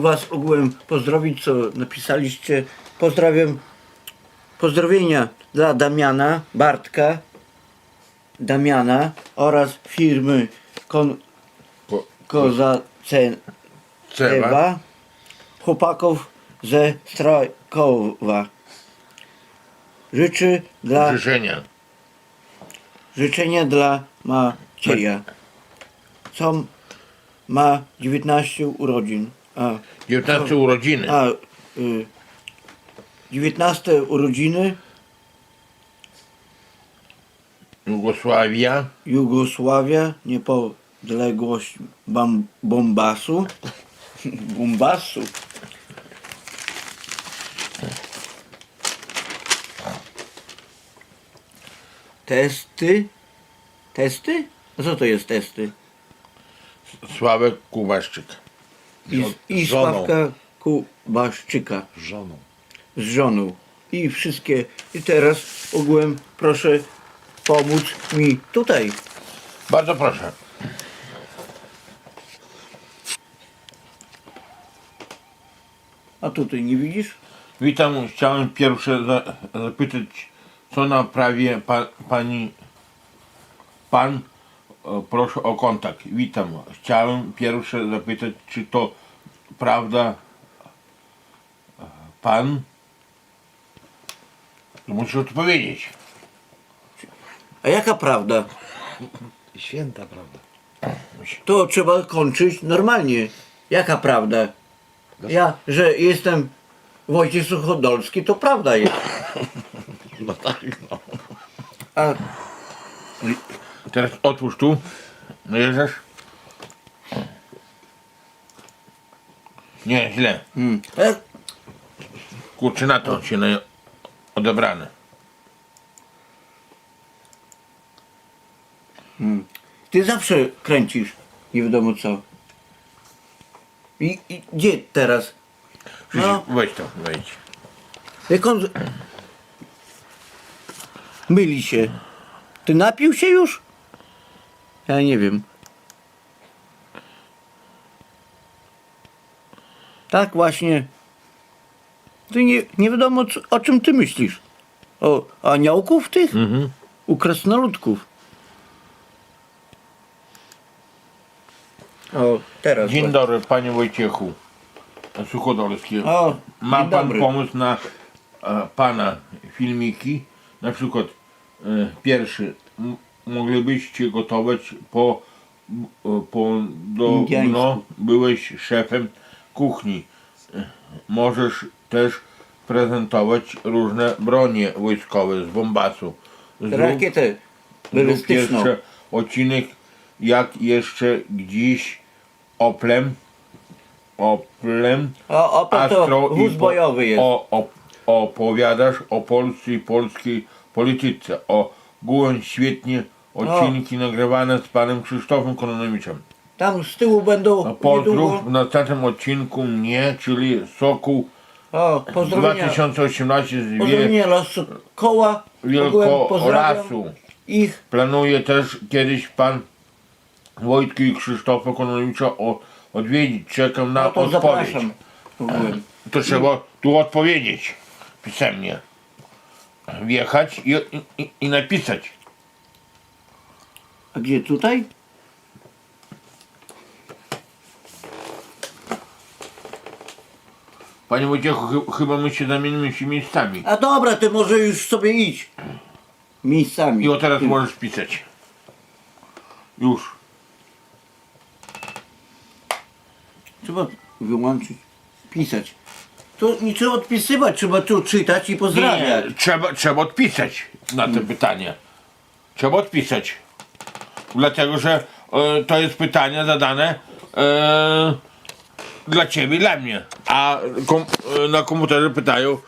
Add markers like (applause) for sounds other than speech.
Was ogółem pozdrowić, co napisaliście. Pozdrawiam, pozdrowienia dla Damiana, Bartka, Damiana oraz firmy Kon, Kozacewa, Cewa. chłopaków ze Strajkowa. Życzy dla, Życzenia. życzenia dla Macieja, co ma 19 urodzin. A, 19 urodziny. A, y, 19 urodziny Jugosławia. Jugosławia, niepodległość Bam, Bombasu. (laughs) Bombasu. Testy. Testy? A co to jest testy? Sławek Kubaszczyk. I, i żoną. Sławka Kubaszczyka. żoną. z żoną i wszystkie. I teraz ogółem proszę pomóc mi tutaj. Bardzo proszę. A tutaj nie widzisz? Witam. Chciałem pierwsze za, zapytać, co na prawie pa, pani pan. Proszę o kontakt. Witam. Chciałem pierwsze zapytać, czy to prawda e, pan? Musisz odpowiedzieć. A jaka prawda? Święta, prawda? To trzeba kończyć normalnie. Jaka prawda? Ja, że jestem Wojciech Suchodolski, to prawda jest. (laughs) No tak, no. A Teraz otwórz tu. Najeżdżasz? Nie, źle. hmm, e, Kurczę, na to się na... odebrane. ty zawsze kręcisz, nie wiadomo co. I, i gdzie teraz? No. weź to, wejdź. Jak on... Myli się. Ty napił się już? Ja nie wiem. Tak właśnie. Ty nie, nie wiadomo co, o czym ty myślisz. O aniołków tych? Mhm. U krasnoludków. O, teraz. Dzień właśnie. dobry, panie Wojciechu Suchodolski. O, Ma dzień pan dobry. pomysł na e, pana filmiki? Na przykład e, pierwszy. M- moglibyście gotować po, e, po do Indiańsku. no, byłeś szefem kuchni. Możesz też prezentować różne bronie wojskowe z bombasu. Zrób- Rakietę balistyczną. jeszcze odcinek, jak jeszcze gdzieś Oplem, Oplem, O, o to, Astro to wóz bojowy jest. O, o, opowiadasz o Polsce i polskiej polityce, o Gułem świetnie odcinki nagrywane z panem Krzysztofem Kononowiczem. Tam z tyłu będą A Pozdrów niedługo. w następnym odcinku mnie, czyli Sokół O, pozdrowienia. 2018 z Wiel- Pozdrowienia dla koła. Wielkorasu. ich. Planuje też kiedyś pan Wojtku i Krzysztofa Kononowicza o, odwiedzić. Czekam na No to odpowiedź. zapraszam. Ogółem. To trzeba tu odpowiedzieć pisemnie. Wjechać i, i, i napisać. A gdzie tutaj? Panie Wojciechu, chy, chyba my się zamienimy się miejscami. A dobra, ty może już sobie idź. Miejscami. I o teraz możesz pisać. Już. Trzeba wyłączyć. Pisać. To nie trzeba odpisywać, trzeba tu czytać i pozdrawiać. Nie, trzeba, trzeba odpisać na te pytania. Trzeba odpisać. Dlatego, że e, to jest pytanie zadane e, dla ciebie dla mnie. A kom, e, na komputerze pytają